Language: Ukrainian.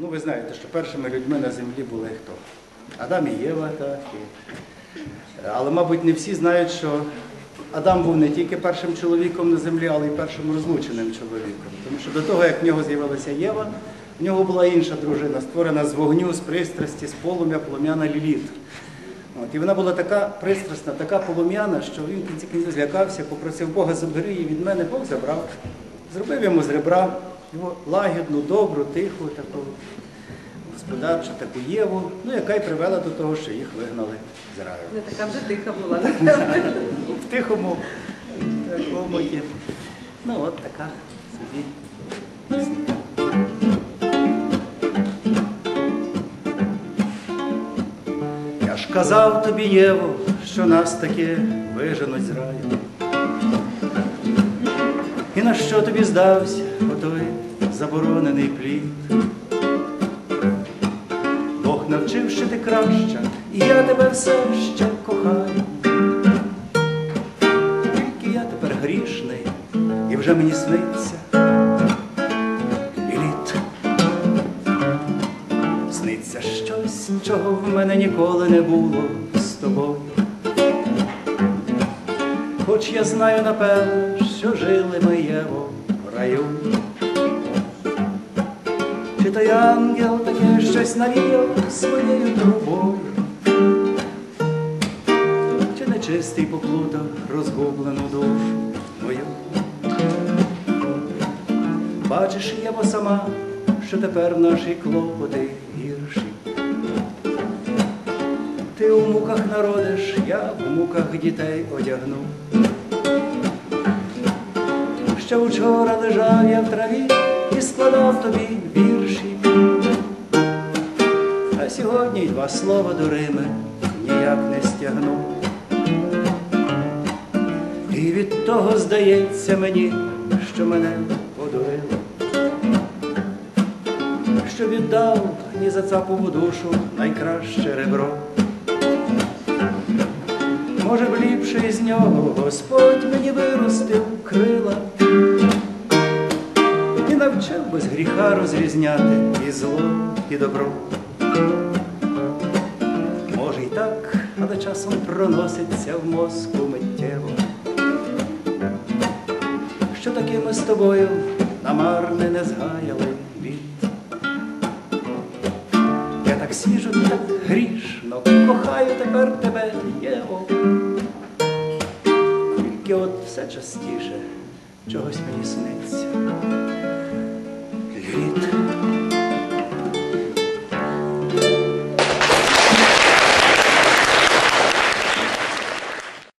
Ну, ви знаєте, що першими людьми на землі були хто? Адам і Єва, так. І... Але, мабуть, не всі знають, що Адам був не тільки першим чоловіком на землі, але й першим розлученим чоловіком. Тому що до того, як в нього з'явилася Єва, в нього була інша дружина, створена з вогню, з пристрасті, з полум'я, полум'яна Ліліт. От, і вона була така пристрасна, така полум'яна, що він в кінці кінців злякався, попросив Бога, забери її від мене, Бог забрав. Зробив йому з ребра його лагідну, добру, тиху, таку господарчу, таку Єву, ну, яка й привела до того, що їх вигнали з раю. Не така вже тиха була. В тихому такому. є. Ну, от така собі. Я ж казав тобі, Єво, що нас таки виженуть з раю. І на що тобі здався отой заборонений плід? Бог навчив, що ти краща, і я тебе все ще кохаю. Тільки я тепер грішний, і вже мені сниться і літ. Сниться щось, чого в мене ніколи не було з тобою. Хоч я знаю напевно, що жили ми Єво в раю. Чи той ангел таке щось навіяв своєю трубою? Чи нечистий поплутав розгублену душу мою? Бачиш, Єво сама, що тепер наші клопоти гірші. Ти у муках народиш, я в муках дітей одягну. Ще вчора лежав я в траві і складав тобі вірші. А сьогодні два слова до Рими ніяк не стягну. І від того здається мені, що мене подурило, що віддав ні за цапову душу найкраще ребро. Може б ліпше із нього Господь мені виростив крила гріха розрізняти і зло, і добро. Може й так, але часом проноситься в мозку миттєво, що таки ми з тобою намарне не згаяли літ. Я так сіжу, так грішно, кохаю тепер тебе, Єво. Тільки от все частіше чогось мені сниться.